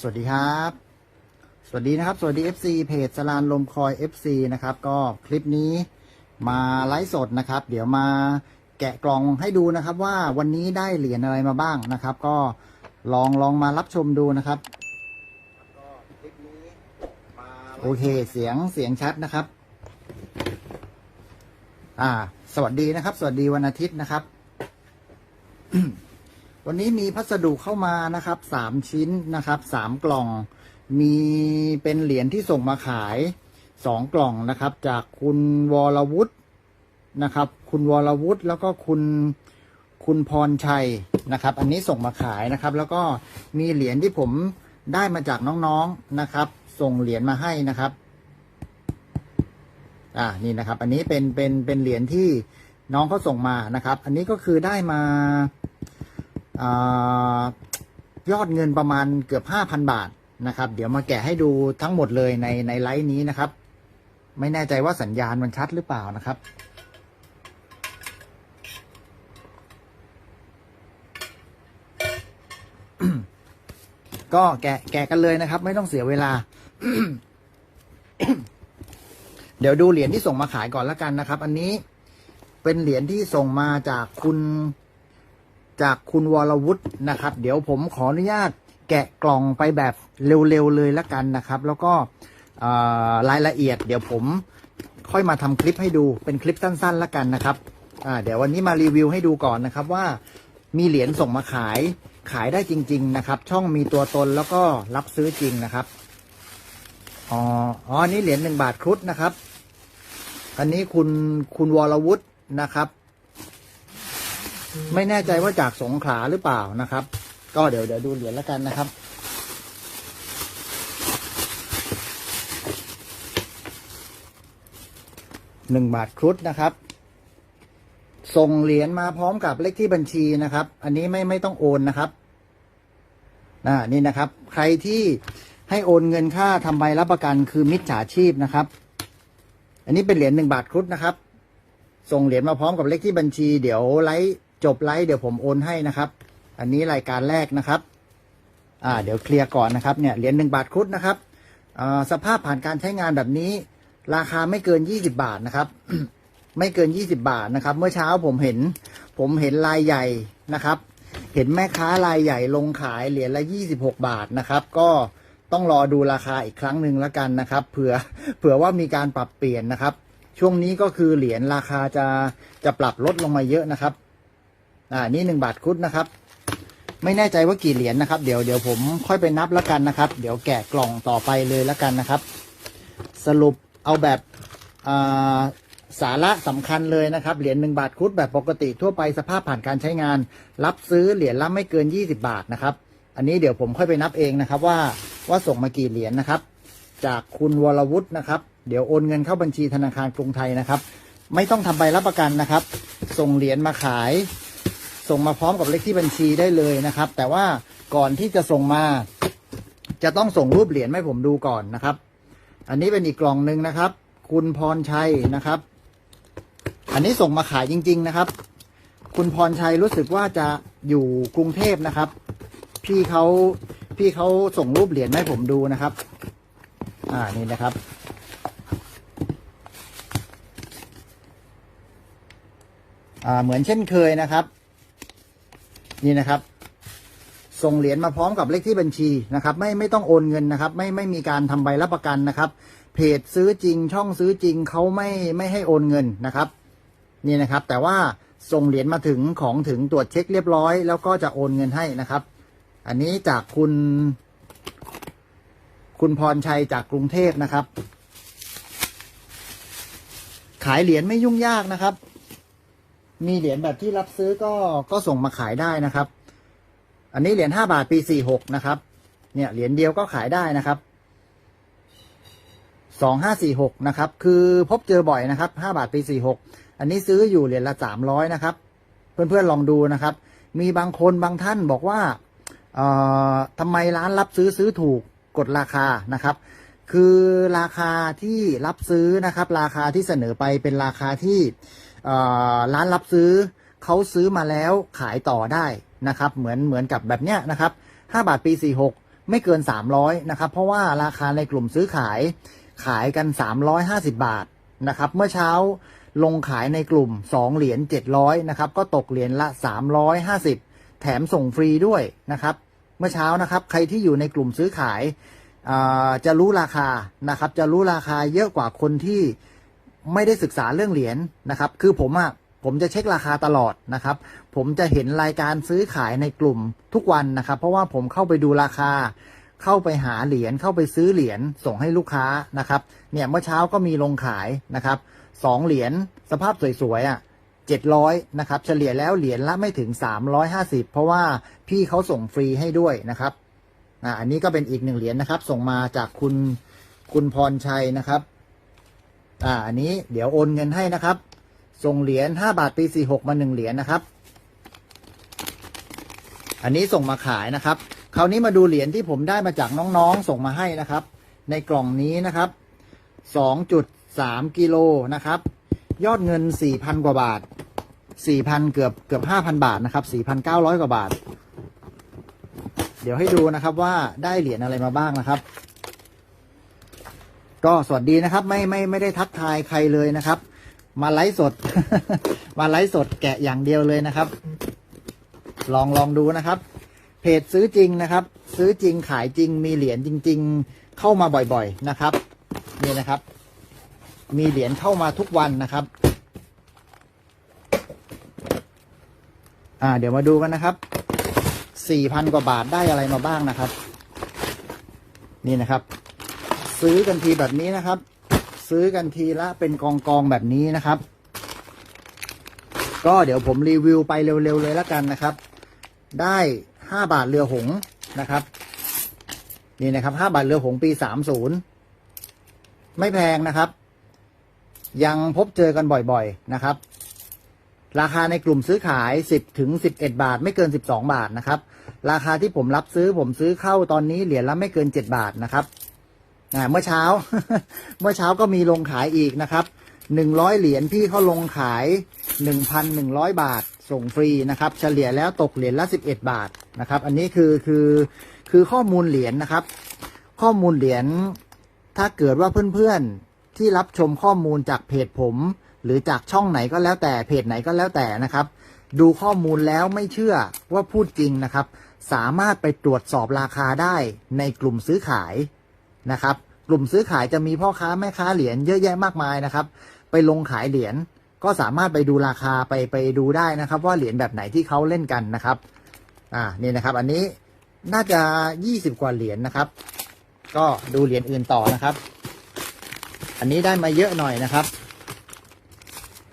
สวัสดีครับ สวัสดีนะครับ สวัสดี FC เพจสลานลมคอย FC นะครับ ก็คลิปนี้มาไลฟ์สดนะครับ เดี๋ยวมาแกะกล่องให้ดูนะครับว่าวันนี้ได้เหรียญอะไรมาบ้างนะครับ ก็ลองลองมารับชมดูนะครับ โอเคเสียงเสียงชัดนะครับ อ่า สวัสดีนะครับ สวัสดีวันอาทิตย์นะครับ วันนี้มีพัสดุเข้ามานะครับสามชิ้นนะครับสามกล่อง มีเป็นเหรียญที่ส่งมาขายสองกล่องนะครับ จากคุณวรวุฒินะครับ คุณวรวุฒิแล้วก็คุณคุณพรชัยนะครับ อันนี้ส่งมาขายนะครับ แล้วก็มีเหรียญที่ผมได้มาจากน้องๆนะครับ ส่งเหรียญมาให้นะครับ อ่านี่นะครับ อันนี้เป็นเป็นเป็นเหรียญที่น้องเขาส่งมานะครับ อันนี้ก็คือได้มา ยอดเงินประมาณเกือบห้าพันบาทนะครับ เดี๋ยวมาแกะให้ดูทั้งหมดเลยในในไลฟ์นี้นะครับ ไม่แน่ใจว่าสัญญาณมันชัดหรือเปล่านะครับก็แกะแกะกันเลยนะครับ ไม่ต้องเสียเวลา เดี๋ยวดูเหรียญที่ส่งมาขายก่อนละกันนะครับ อันนี้เป็นเหรียญที่ส่งมาจากคุณ จากคุณวรวุฒินะครับ เดี๋ยวผมขออนุญาตแกะกล่องไปแบบเร็วๆเลยละกันนะครับ แล้วก็รายละเอียด เดี๋ยวผมค่อยมาทำคลิปให้ดูเป็นคลิปสั้นๆละกันนะครับเดี๋ยววันนี้มารีวิวให้ดูก่อนนะครับว่ามีเหรียญส่งมาขายขายได้จริง ๆ นะครับ ช่องมีตัวตนแล้วก็รับซื้อจริงนะครับอ๋ออ๋ออันนี้เหรียญหนึ่งบาทครุฑนะครับ อันนี้คุณคุณวรวุฒินะครับ ไม่แน่ใจว่าจากสงขลาหรือเปล่านะครับ ก็เดี๋ยวเดี๋ยวดูเหรียญแล้วกันนะครับ หนึ่งบาทครุฑนะครับ ส่งเหรียญมาพร้อมกับเลขที่บัญชีนะครับ อันนี้ไม่ไม่ต้องโอนนะครับอ่านี่นะครับ ใครที่ให้โอนเงินค่าทำใบรับประกันคือมิจฉาชีพนะครับ อันนี้เป็นเหรียญหนึ่งบาทครุฑนะครับ ส่งเหรียญมาพร้อมกับเลขที่บัญชี เดี๋ยวไลฟ์ จบไลฟ์เดี๋ยวผมโอนให้นะครับ อันนี้รายการแรกนะครับ อ่า เดี๋ยวเคลียร์ก่อนนะครับเนี่ยเหรียญหนึ่งบาทครุฑนะครับสภาพผ่านการใช้งานแบบนี้ ราคาไม่เกินยี่สิบาทนะครับ ไม่เกินยี่สิบาทนะครับ เมื่อเช้าผมเห็น ผมเห็นลายใหญ่นะครับ เห็นแม่ค้ารายใหญ่ลงขายเหรียญละยี่สิบหกบาทนะครับ ก็ต้องรอดูราคาอีกครั้งหนึ่งแล้วกันนะครับเผื่อเผื่อว่ามีการปรับเปลี่ยนนะครับ ช่วงนี้ก็คือเหรียญราคาจะจะปรับลดลงมาเยอะนะครับ อ่านี่หนึ่งบาทครุฑนะครับ ไม่แน่ใจว่ากี่เหรียญนะครับ เดี๋ยวเดี๋ยวผมค่อยไปนับแล้วกันนะครับ เดี๋ยวแกะกล่องต่อไปเลยแล้วกันนะครับ สรุปเอาแบบอ่าสาระสำคัญเลยนะครับ เหรียญหนึ่งบาทครุฑแบบปกติทั่วไปสภาพผ่านการใช้งาน รับซื้อเหรียญละไม่เกิน 20 บาทนะครับ อันนี้เดี๋ยวผมค่อยไปนับเองนะครับว่าว่าส่งมากี่เหรียญนะครับ จากคุณวรวุฒินะครับ เดี๋ยวโอนเงินเข้าบัญชีธนาคารกรุงไทยนะครับ ไม่ต้องทำใบรับประกันนะครับ ส่งเหรียญมาขาย ส่งมาพร้อมกับเลขที่บัญชีได้เลยนะครับ แต่ว่าก่อนที่จะส่งมา จะต้องส่งรูปเหรียญให้ผมดูก่อนนะครับ อันนี้เป็นอีกกล่องหนึ่งนะครับ คุณพรชัยนะครับ อันนี้ส่งมาขายจริง ๆ นะครับ คุณพรชัยรู้สึกว่าจะอยู่กรุงเทพนะครับ พี่เขาพี่เขาส่งรูปเหรียญให้ผมดูนะครับ อ่านี่นะครับอ่าเหมือนเช่นเคยนะครับ นี่นะครับ ส่งเหรียญมาพร้อมกับเลขที่บัญชีนะครับ ไม่ไม่ต้องโอนเงินนะครับ ไม่ไม่มีการทำใบรับประกันนะครับ เพจซื้อจริง ช่องซื้อจริงเขาไม่ไม่ให้โอนเงินนะครับ นี่นะครับ แต่ว่าส่งเหรียญมาถึงของถึงตรวจเช็คเรียบร้อย แล้วก็จะโอนเงินให้นะครับ อันนี้จากคุณ คุณพรชัยจากกรุงเทพนะครับ ขายเหรียญไม่ยุ่งยากนะครับ มีเหรียญแบบที่รับซื้อก็ก็ส่งมาขายได้นะครับ อันนี้เหรียญห้าบาทปีสี่หกนะครับ เนี่ยเหรียญเดียวก็ขายได้นะครับสองห้าสี่หกนะครับ คือพบเจอบ่อยนะครับห้าบาทปีสี่หกอันนี้ซื้ออยู่เหรียญละสามร้อยนะครับ เพื่อนๆลองดูนะครับ มีบางคนบางท่านบอกว่าเอ่อทำไมร้านรับซื้อซื้อถูกกดราคานะครับ คือราคาที่รับซื้อนะครับ ราคาที่เสนอไปเป็นราคาที่ ร้านรับซื้อเขาซื้อมาแล้วขายต่อได้นะครับ เหมือนเหมือนกับแบบเนี้ยนะครับห้าบาทปีสี่หกไม่เกิน 300นะครับ เพราะว่าราคาในกลุ่มซื้อขายขายกัน 350 บาทนะครับ เมื่อเช้าลงขายในกลุ่ม 2 เหรียญ700นะครับ ก็ตกเหรียญละ 350 แถมส่งฟรีด้วยนะครับ เมื่อเช้านะครับ ใครที่อยู่ในกลุ่มซื้อขายจะรู้ราคานะครับ จะรู้ราคาเยอะกว่าคนที่ ไม่ได้ศึกษาเรื่องเหรียญนะครับ คือผมอะผมจะเช็คราคาตลอดนะครับ ผมจะเห็นรายการซื้อขายในกลุ่มทุกวันนะครับ เพราะว่าผมเข้าไปดูราคา เข้าไปหาเหรียญเข้าไปซื้อเหรียญส่งให้ลูกค้านะครับ เนี่ยเมื่อเช้าก็มีลงขายนะครับสองเหรียญสภาพสวยๆอะเจ็ดร้อยนะครับ เฉลี่ยแล้วเหรียญละไม่ถึงสามร้อยห้าสิบเพราะว่าพี่เขาส่งฟรีให้ด้วยนะครับอ่าอันนี้ก็เป็นอีกหนึ่งเหรียญนะครับ ส่งมาจากคุณคุณพรชัยนะครับ อ่าอันนี้เดี๋ยวโอนเงินให้นะครับ ส่งเหรียญห้าบาทปีสี่หกมาหนึ่งเหรียญนะครับ อันนี้ส่งมาขายนะครับ คราวนี้มาดูเหรียญที่ผมได้มาจากน้องๆ ส่งมาให้นะครับ ในกล่องนี้นะครับ2.3กิโลนะครับ ยอดเงิน4,000กว่าบาท4,000เกือบเกือบ5,000บาทนะครับ4,900กว่าบาท เดี๋ยวให้ดูนะครับว่าได้เหรียญอะไรมาบ้างนะครับ ก็สวัสดีนะครับ ไม่ไม่ไม่ได้ทักทายใครเลยนะครับ มาไลฟ์สด มาไลฟ์สดแกะอย่างเดียวเลยนะครับ ลองลองดูนะครับ เพจซื้อจริงนะครับ ซื้อจริงขายจริงมีเหรียญจริง ๆ เข้ามาบ่อยๆนะครับนี่นะครับ มีเหรียญเข้ามาทุกวันนะครับอ่าเดี๋ยวมาดูกันนะครับสี่พันกว่าบาทได้อะไรมาบ้างนะครับ นี่นะครับ ซื้อกันทีแบบนี้นะครับ ซื้อกันทีละเป็นกองกองแบบนี้นะครับ ก็เดี๋ยวผมรีวิวไปเร็วๆเลยแล้วกันนะครับ ได้ห้าบาทเรือหงนะครับ นี่นะครับห้าบาทเรือหงปีสามศูนย์ไม่แพงนะครับ ยังพบเจอกันบ่อยๆนะครับ ราคาในกลุ่มซื้อขายสิบถึงสิบเอ็ดบาท ไม่เกินสิบสองบาทนะครับ ราคาที่ผมรับซื้อผมซื้อเข้าตอนนี้เหรียญละไม่เกินเจ็ดบาทนะครับ อ่าเมื่อเช้า เมื่อเช้าก็มีลงขายอีกนะครับหนึ่งร้อยเหรียญพี่เขาลงขายหนึ่งพันหนึ่งร้อยบาทส่งฟรีนะครับ เฉลี่ยแล้วตกเหรียญละสิบเอ็ดบาทนะครับ อันนี้คือคือคือข้อมูลเหรียญนะครับ ข้อมูลเหรียญถ้าเกิดว่าเพื่อนๆที่รับชมข้อมูลจากเพจผม หรือจากช่องไหนก็แล้วแต่เพจไหนก็แล้วแต่นะครับ ดูข้อมูลแล้วไม่เชื่อว่าพูดจริงนะครับ สามารถไปตรวจสอบราคาได้ในกลุ่มซื้อขาย นะครับ กลุ่มซื้อขายจะมีพ่อค้าแม่ค้าเหรียญเยอะแยะมากมายนะครับ ไปลงขายเหรียญก็สามารถไปดูราคาไปไปดูได้นะครับ ว่าเหรียญแบบไหนที่เขาเล่นกันนะครับ อ่านี่นะครับ อันนี้น่าจะยี่สิบกว่าเหรียญนะครับ ก็ดูเหรียญอื่นต่อนะครับ อันนี้ได้มาเยอะหน่อยนะครับ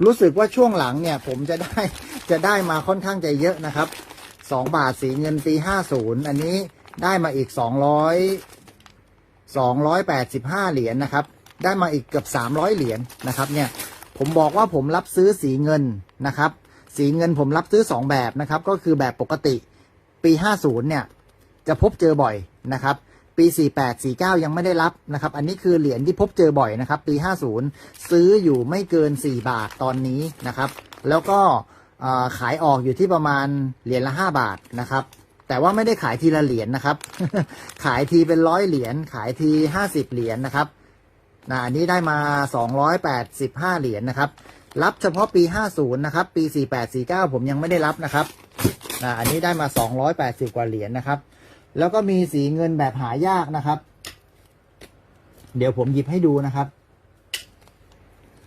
รู้สึกว่าช่วงหลังเนี่ย ผมจะได้จะได้มาค่อนข้างจะเยอะนะครับสองบาทสีเงินปีห้าศูนย์อันนี้ได้มาอีกส องร้อยสองร้อยแปดสิบห้าเหรียญนะครับ ได้มาอีกเกือบสามร้อยเหรียญนะครับเนี่ยผมบอกว่าผมรับซื้อสีเงินนะครับ สีเงินผมรับซื้อสองแบบนะครับ ก็คือแบบปกติปีห้าศูนย์เนี่ย จะพบเจอบ่อยนะครับ ปี 48 49 ยังไม่ได้รับนะครับ อันนี้คือเหรียญที่พบเจอบ่อยนะครับ ปี 50 ซื้ออยู่ไม่เกิน 4 บาทตอนนี้นะครับ แล้วก็ขายออกอยู่ที่ประมาณเหรียญละ 5 บาทนะครับ แต่ว่าไม่ได้ขายทีละเหรียญนะครับ ขายทีเป็นร้อยเหรียญ ขายที50เหรียญนะครับนะอันนี้ได้มา285เหรียญนะครับ รับเฉพาะปี50นย์นะครับ ปี48 49ผมยังไม่ได้รับนะครับนะอันนี้ได้มา280กว่าเหรียญนะครับ แล้วก็มีสีเงินแบบหายากนะครับ เดี๋ยวผมหยิบให้ดูนะครับ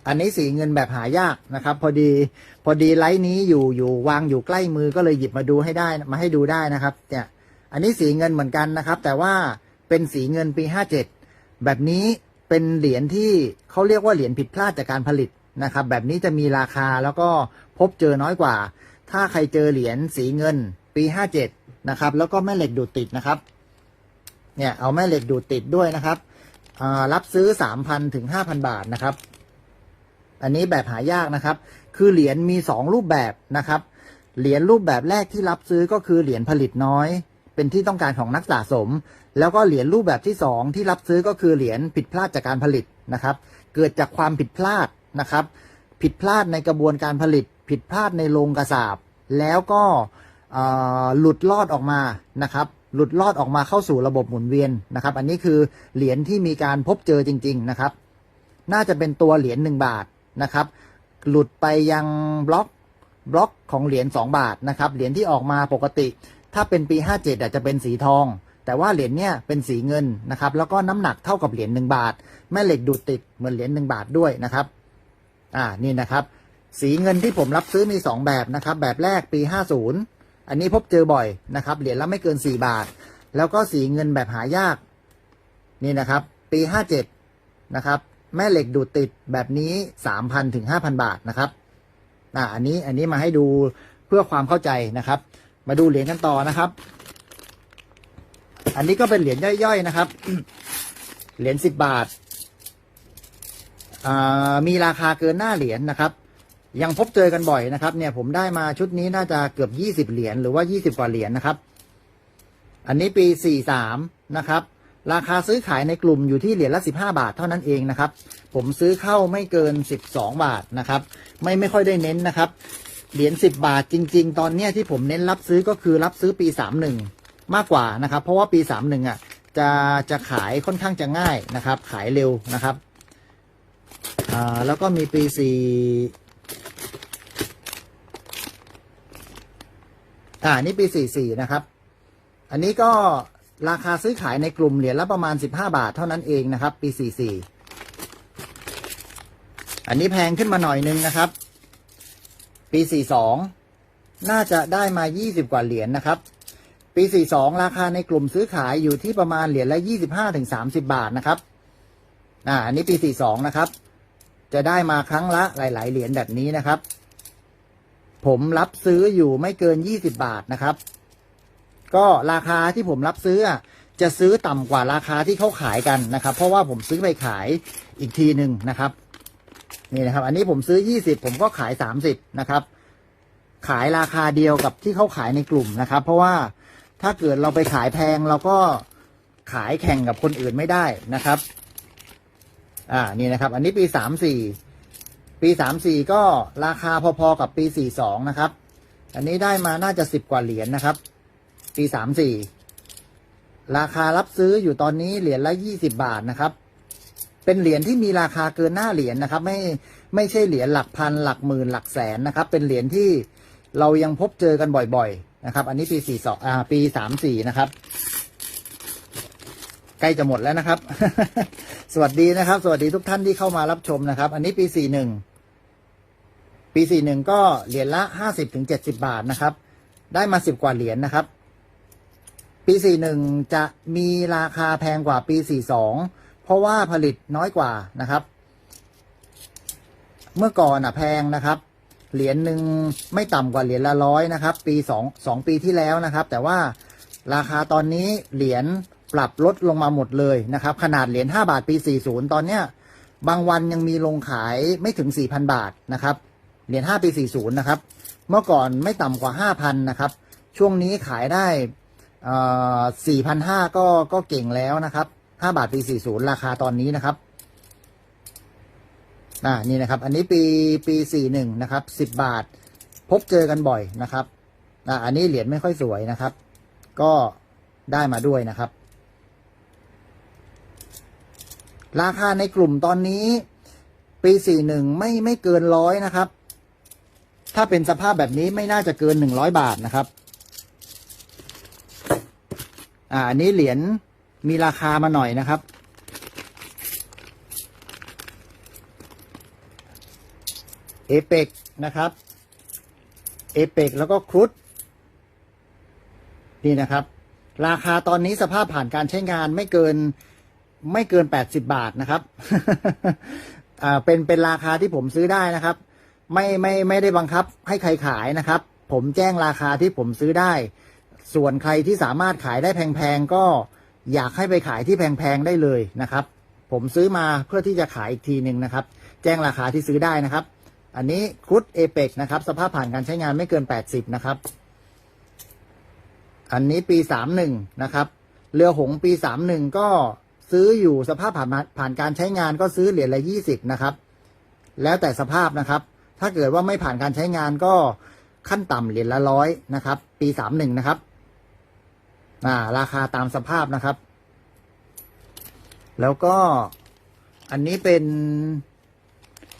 อันนี้สีเงินแบบหายากนะครับ พอดีพอดีไลท์นี้อยู่อยู่วางอยู่ใกล้มือก็เลยหยิบมาดูให้ได้มาให้ดูได้นะครับ เนี่ย อันนี้สีเงินเหมือนกันนะครับ แต่ว่าเป็นสีเงินปีห้าเจ็ดแบบนี้เป็นเหรียญที่เขาเรียกว่าเหรียญผิดพลาดจากการผลิตนะครับ แบบนี้จะมีราคาแล้วก็พบเจอน้อยกว่า ถ้าใครเจอเหรียญสีเงินปีห้าเจ็ดนะครับ แล้วก็แม่เหล็กดูดติดนะครับ เนี่ยเอาแม่เหล็กดูดติดด้วยนะครับรับซื้อสามพันถึงห้าพันบาทนะครับ อันนี้แบบหายากนะครับ คือเหรียญมีสองรูปแบบนะครับ เหรียญรูปแบบแรกที่รับซื้อก็คือเหรียญผลิตน้อย เป็นที่ต้องการของนักสะสม แล้วก็เหรียญรูปแบบที่สองที่รับซื้อก็คือเหรียญผิดพลาดจากการผลิตนะครับ เกิดจากความผิดพลาดนะครับ ผิดพลาดในกระบวนการผลิต ผิดพลาดในโรงกระสาบ แล้วก็หลุดลอดออกมานะครับหลุดลอดออกมาเข้าสู่ระบบหมุนเวียนนะครับ อันนี้คือเหรียญที่มีการพบเจอจริง ๆนะครับ น่าจะเป็นตัวเหรียญหนึ่งบาท นะครับ หลุดไปยังบล็อกบล็อกของเหรียญ2บาทนะครับเหรียญที่ออกมาปกติ ถ้าเป็นปี 57อาจจะเป็นสีทอง แต่ว่าเหรียญเนี้ยเป็นสีเงินนะครับ แล้วก็น้ำหนักเท่ากับเหรียญหนึ่งบาท แม่เหล็กดูดติดเหมือนเหรียญหนึ่งบาทด้วยนะครับอ่านี่นะครับ สีเงินที่ผมรับซื้อมี 2 แบบนะครับ แบบแรกปี 50 อันนี้พบเจอบ่อยนะครับ เหรียญละไม่เกิน 4 บาท แล้วก็สีเงินแบบหายาก นี่นะครับ ปี 57นะครับ แม่เหล็กดูดติดแบบนี้ 3,000ถึง5,000 บาทนะครับอ่าอันนี้อันนี้มาให้ดูเพื่อความเข้าใจนะครับ มาดูเหรียญกันต่อนะครับ อันนี้ก็เป็นเหรียญย่อยๆนะครับ เหรียญ10 บาทมีราคาเกินหน้าเหรียญนะครับ ยังพบเจอกันบ่อยนะครับ เนี่ยผมได้มาชุดนี้น่าจะเกือบยี่สิบเหรียญหรือว่ายี่สิบกว่าเหรียญนะครับ อันนี้ปีสี่สามนะครับ ราคาซื้อขายในกลุ่มอยู่ที่เหรียญละสิบห้าบาทเท่านั้นเองนะครับ ผมซื้อเข้าไม่เกินสิบสองบาทนะครับ ไม่ไม่ค่อยได้เน้นนะครับ เหรียญสิบบาทจริง ๆ ตอนเนี้ยที่ผมเน้นรับซื้อก็คือรับซื้อปีสามหนึ่งมากกว่านะครับ เพราะว่าปีสามหนึ่งอะจะจะขายค่อนข้างจะง่ายนะครับ ขายเร็วนะครับอ่าแล้วก็มีปีสี่อ่านี่ปีสี่สี่นะครับ อันนี้ก็ ราคาซื้อขายในกลุ่มเหรียญละประมาณสิบห้าบาทเท่านั้นเองนะครับ ปีสี่สี่อันนี้แพงขึ้นมาหน่อยนึงนะครับ ปีสี่สองน่าจะได้มายี่สิบกว่าเหรียญนะครับ ปีสี่สองราคาในกลุ่มซื้อขายอยู่ที่ประมาณเหรียญละยี่สิบห้าถึงสามสิบาทนะครับ อ่า อันนี้ปีสี่สองนะครับ จะได้มาครั้งละหลาย ๆ เหรียญแบบนี้นะครับ ผมรับซื้ออยู่ไม่เกิน 20 บาทนะครับ ก็ราคาที่ผมรับซื้อจะซื้อต่ำกว่าราคาที่เขาขายกันนะครับ เพราะว่าผมซื้อไปขายอีกทีหนึ่งนะครับนี่นะครับ อันนี้ผมซื้อ 20 ผมก็ขาย 30 นะครับ ขายราคาเดียวกับที่เขาขายในกลุ่มนะครับ เพราะว่าถ้าเกิดเราไปขายแพงเราก็ขายแข่งกับคนอื่นไม่ได้นะครับ อ่านี่นะครับ อันนี้ปีสามสี่ปีสามสี่ก็ราคาพอๆกับปีสี่สองนะครับ อันนี้ได้มาน่าจะสิบกว่าเหรียญนะครับ ปีสามสี่ราคารับซื้ออยู่ตอนนี้เหรียญละยี่สิบาทนะครับ เป็นเหรียญที่มีราคาเกินหน้าเหรียญนะครับ ไม่ไม่ใช่เหรียญหลักพันหลักหมื่นหลักแสนนะครับ เป็นเหรียญที่เรายังพบเจอกันบ่อยๆนะครับ อันนี้ปีสี่สองอ่าปีสามสี่นะครับใกล้จะหมดแล้วนะครับ สวัสดีนะครับ สวัสดีทุกท่านที่เข้ามารับชมนะครับ อันนี้ปีสี่หนึ่งปีสี่หนึ่งก็เหรียญละห้าสิบถึงเจ็ดสิบาทนะครับ ได้มาสิบกว่าเหรียญนะครับ ปีสี่หนึ่งจะมีราคาแพงกว่าปีสี่สองเพราะว่าผลิตน้อยกว่านะครับ เมื่อก่อนอะแพงนะครับ เหรียญหนึ่งไม่ต่ำกว่าเหรียญละร้อยนะครับ ปีสองสองปีที่แล้วนะครับ แต่ว่าราคาตอนนี้เหรียญปรับลดลงมาหมดเลยนะครับ ขนาดเหรียญ5บาทปี 40 ตอนเนี้ยบางวันยังมีลงขายไม่ถึง 4,000 บาทนะครับเหรียญ5ปี 40 นะครับ เมื่อก่อนไม่ต่ำกว่า 5,000 นะครับ ช่วงนี้ขายได้ เอ่อ4,500ก็ก็เก่งแล้วนะครับ5บาทปี40ราคาตอนนี้นะครับอ่านี่นะครับ อันนี้ปีปี41นะครับ10บาท พบเจอกันบ่อยนะครับอ่าอันนี้เหรียญไม่ค่อยสวยนะครับ ก็ได้มาด้วยนะครับ ราคาในกลุ่มตอนนี้ ปี41ไม่ไม่เกินร้อยนะครับ ถ้าเป็นสภาพแบบนี้ไม่น่าจะเกิน100บาทนะครับ อ่าอันนี้เหรียญมีราคามาหน่อยนะครับ เอเปกนะครับ เอเปกแล้วก็ครุฑนี่นะครับ ราคาตอนนี้สภาพผ่านการใช้งานไม่เกินไม่เกิน80บาทนะครับ อ่า เป็น เป็นราคาที่ผมซื้อได้นะครับ ไม่ ไม่ ไม่ได้บังคับให้ใครขายนะครับ ผมแจ้งราคาที่ผมซื้อได้ ส่วนใครที่สามารถขายได้แพงๆ ก็อยากให้ไปขายที่แพงๆ ได้เลยนะครับ ผมซื้อมาเพื่อที่จะขายอีกทีหนึ่งนะครับ แจ้งราคาที่ซื้อได้นะครับ อันนี้ครุฑเอเปกนะครับ สภาพผ่านการใช้งานไม่เกิน 80 นะครับ อันนี้ปี 31 นะครับ เรือหงส์ปี 31 ก็ซื้ออยู่สภาพผ่านผ่านการใช้งานก็ซื้อเหรียญละ 20 นะครับ แล้วแต่สภาพนะครับ ถ้าเกิดว่าไม่ผ่านการใช้งานก็ขั้นต่ำเหรียญละร้อยนะครับ ปี 31 นะครับ อ่า ราคาตามสภาพนะครับ แล้วก็อันนี้เป็น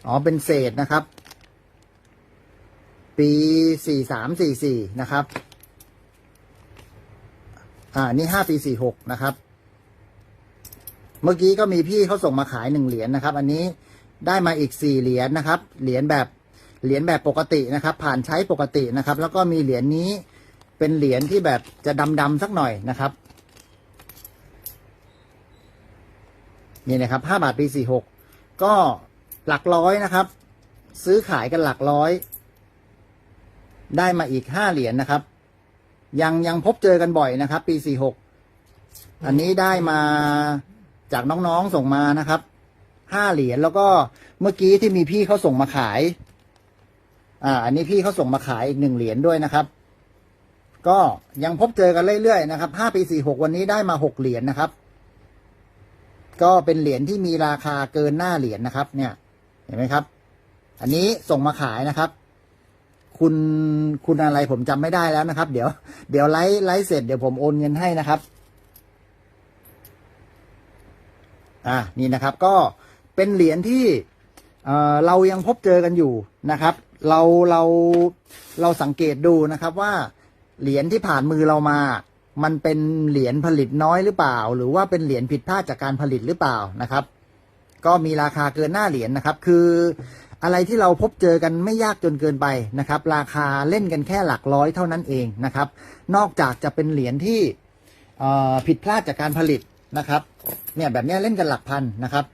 อ๋อ เป็นเศษนะครับ ปีสี่สามสี่สี่นะครับ อ่า นี่ห้าปีสี่หกนะครับ เมื่อกี้ก็มีพี่เขาส่งมาขายหนึ่งเหรียญนะครับ อันนี้ได้มาอีกสี่เหรียญนะครับ เหรียญแบบ เหรียญแบบปกตินะครับ ผ่านใช้ปกตินะครับ แล้วก็มีเหรียญนี้ เป็นเหรียญที่แบบจะดำๆสักหน่อยนะครับ นี่นะครับห้าบาทปีสี่หกก็หลักร้อยนะครับ ซื้อขายกันหลักร้อย ได้มาอีกห้าเหรียญนะครับ ยังยังพบเจอกันบ่อยนะครับ ปีสี่หกอันนี้ได้มาจากน้องๆส่งมานะครับห้าเหรียญแล้วก็เมื่อกี้ที่มีพี่เขาส่งมาขาย อ่า อันนี้พี่เขาส่งมาขายอีกหนึ่งเหรียญด้วยนะครับ ก็ยังพบเจอกันเรื่อยๆนะครับห้าปีสี่หกวันนี้ได้มาหกเหรียญนะครับ ก็เป็นเหรียญที่มีราคาเกินหน้าเหรียญนะครับ เนี่ย เห็นไหมครับ อันนี้ส่งมาขายนะครับ คุณคุณอะไรผมจำไม่ได้แล้วนะครับ เดี๋ยวเดี๋ยวไลฟ์ไลฟ์เสร็จเดี๋ยวผมโอนเงินให้นะครับ อ่านี่นะครับ ก็เป็นเหรียญที่เอ่อเรายังพบเจอกันอยู่นะครับ เราเราเราสังเกตดูนะครับว่า เหรียญที่ผ่านมือเรามา มันเป็นเหรียญผลิตน้อยหรือเปล่า หรือว่าเป็นเหรียญผิดพลาดจากการผลิตหรือเปล่านะครับ ก็มีราคาเกินหน้าเหรียญนะครับ คืออะไรที่เราพบเจอกันไม่ยากจนเกินไปนะครับ ราคาเล่นกันแค่หลักร้อยเท่านั้นเองนะครับ นอกจากจะเป็นเหรียญที่ผิดพลาดจากการผลิตนะครับ เนี่ยแบบนี้เล่นกันหลักพันนะครับ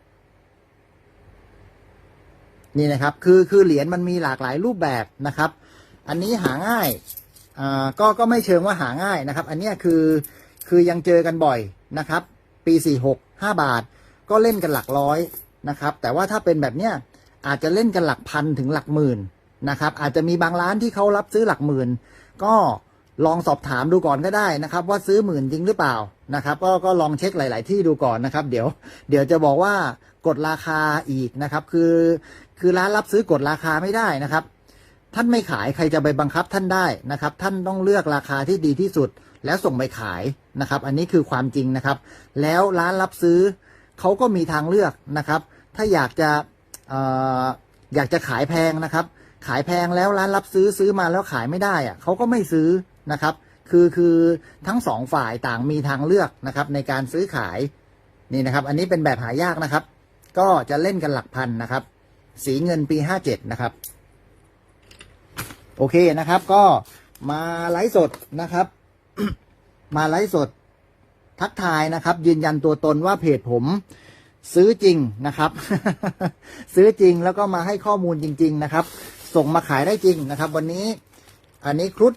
นี่นะครับ คือคือเหรียญมันมีหลากหลายรูปแบบนะครับ อันนี้หาง่าย ก็ก็ไม่เชิงว่าหาง่ายนะครับ อันนี้คือคือยังเจอกันบ่อยนะครับ ปีสี่หกห้าบาท ก็เล่นกันหลักร้อยนะครับ แต่ว่าถ้าเป็นแบบเนี้ยอาจจะเล่นกันหลักพันถึงหลักหมื่นนะครับ อาจจะมีบางร้านที่เขารับซื้อหลักหมื่น ก็ลองสอบถามดูก่อนก็ได้นะครับ ว่าซื้อหมื่นจริงหรือเปล่านะครับ ก็ก็ลองเช็คหลาย ๆ ที่ดูก่อนนะครับ เดี๋ยว เดี๋ยวจะบอกว่ากดราคาอีกนะครับ คือคือร้านรับซื้อกดราคาไม่ได้นะครับ ท่านไม่ขายใครจะไปบังคับท่านได้นะครับ ท่านต้องเลือกราคาที่ดีที่สุด แล้วส่งไปขายนะครับ อันนี้คือความจริงนะครับ แล้วร้านรับซื้อเขาก็มีทางเลือกนะครับ ถ้าอยากจะอออยากจะขายแพงนะครับ ขายแพงแล้วร้านรับซื้อซื้อมาแล้วขายไม่ได้อะเขาก็ไม่ซื้อนะครับ คือคือทั้งสองฝ่ายต่างมีทางเลือกนะครับ ในการซื้อขายนี่นะครับ อันนี้เป็นแบบหายากนะครับ ก็จะเล่นกันหลักพันนะครับ สีเงินปีห้าเจ็ดนะครับ โอเคนะครับ ก็มาไลฟ์สดนะครับ มาไลฟ์สดทักทายนะครับ ยืนยันตัวตนว่าเพจผมซื้อจริงนะครับ ซื้อจริงแล้วก็มาให้ข้อมูลจริง ๆ นะครับ ส่งมาขายได้จริงนะครับ วันนี้อันนี้ครุฑ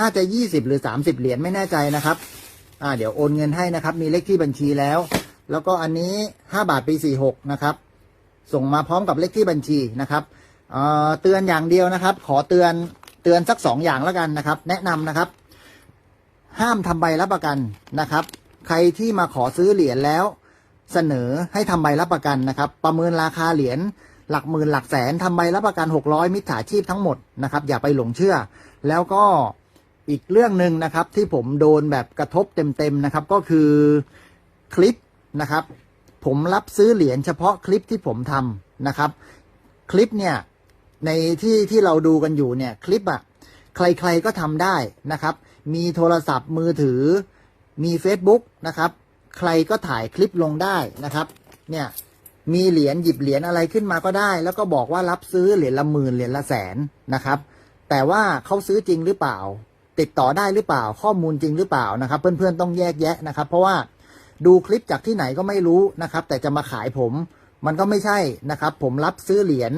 น่าจะยี่สิบหรือสามสิบเหรียญไม่แน่ใจนะครับอ่าเดี๋ยวโอนเงินให้นะครับ มีเลขที่บัญชีแล้ว แล้วก็อันนี้ห้าบาทปีสี่หกนะครับ ส่งมาพร้อมกับเลขที่บัญชีนะครับ เอ่อเตือนอย่างเดียวนะครับ ขอเตือนเตือนสักสองอย่างแล้วกันนะครับ แนะนำนะครับ ห้ามทำใบรับประกันนะครับ ใครที่มาขอซื้อเหรียญแล้ว เสนอให้ทำใบรับประกันนะครับ ประเมินราคาเหรียญหลักหมื่นหลักแสนทำใบรับประกัน600 มิจฉาชีพทั้งหมดนะครับ อย่าไปหลงเชื่อ แล้วก็อีกเรื่องหนึ่งนะครับ ที่ผมโดนแบบกระทบเต็มๆนะครับ ก็คือคลิปนะครับ ผมรับซื้อเหรียญเฉพาะคลิปที่ผมทำนะครับ คลิปเนี่ย ในที่ที่เราดูกันอยู่เนี่ยคลิปอะใครๆก็ทำได้นะครับ มีโทรศัพท์มือถือ มี Facebook นะครับ ใครก็ถ่ายคลิปลงได้นะครับ เนี่ยมีเหรียญหยิบเหรียญอะไรขึ้นมาก็ได้ แล้วก็บอกว่ารับซื้อเหรียญละหมื่นเหรียญละแสนนะครับ แต่ว่าเขาซื้อจริงหรือเปล่า ติดต่อได้หรือเปล่าข้อมูลจริงหรือเปล่านะครับ เพื่อนๆต้องแยกแยะนะครับ เพราะว่าดูคลิปจากที่ไหนก็ไม่รู้นะครับ แต่จะมาขายผม มันก็ไม่ใช่นะครับ ผมรับซื้อเหรียญ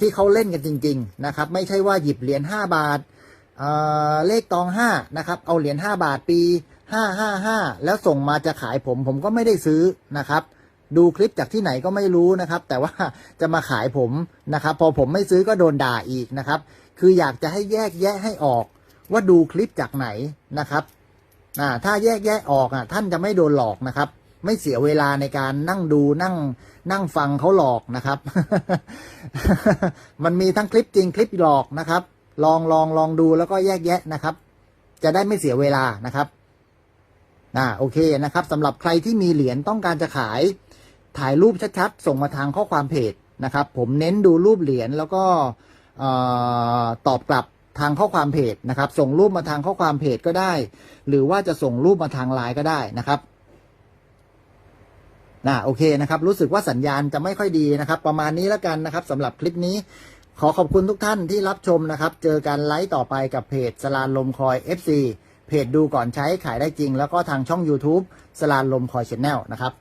ที่เขาเล่นกันจริง ๆ นะครับ ไม่ใช่ว่าหยิบเหรียญห้าบาทอ่าเลขตองห้านะครับ เอาเหรียญห้าบาทปีห้าห้าห้าแล้วส่งมาจะขายผม ผมก็ไม่ได้ซื้อนะครับ ดูคลิปจากที่ไหนก็ไม่รู้นะครับ แต่ว่าจะมาขายผมนะครับ พอผมไม่ซื้อก็โดนด่าอีกนะครับ คืออยากจะให้แยกแยะให้ออกว่าดูคลิปจากไหนนะครับถ้าแยกแยะออกอะท่านจะไม่โดนหลอกนะครับ ไม่เสียเวลาในการนั่งดูนั่งนั่งฟังเขาหลอกนะครับ มันมีทั้งคลิปจริงคลิปหลอกนะครับ ลองลองลองดูแล้วก็แยกแยะนะครับ จะได้ไม่เสียเวลานะครับอ่าโอเคนะครับสำหรับใครที่มีเหรียญต้องการจะขายถ่ายรูปชัดๆ ส่งมาทางข้อความเพจนะครับ ผมเน้นดูรูปเหรียญแล้วก็ตอบกลับทางข้อความเพจนะครับ ส่งรูปมาทางข้อความเพจก็ได้ หรือว่าจะส่งรูปมาทางไลน์ก็ได้นะครับ นะโอเคนะครับ รู้สึกว่าสัญญาณจะไม่ค่อยดีนะครับ ประมาณนี้แล้วกันนะครับสำหรับคลิปนี้ ขอขอบคุณทุกท่านที่รับชมนะครับ เจอกันไลฟ์ต่อไปกับเพจสลานลมคอย FC เพจดูก่อนใช้ขายได้จริง แล้วก็ทางช่อง YouTube สลานลมคอยชแนลนะครับ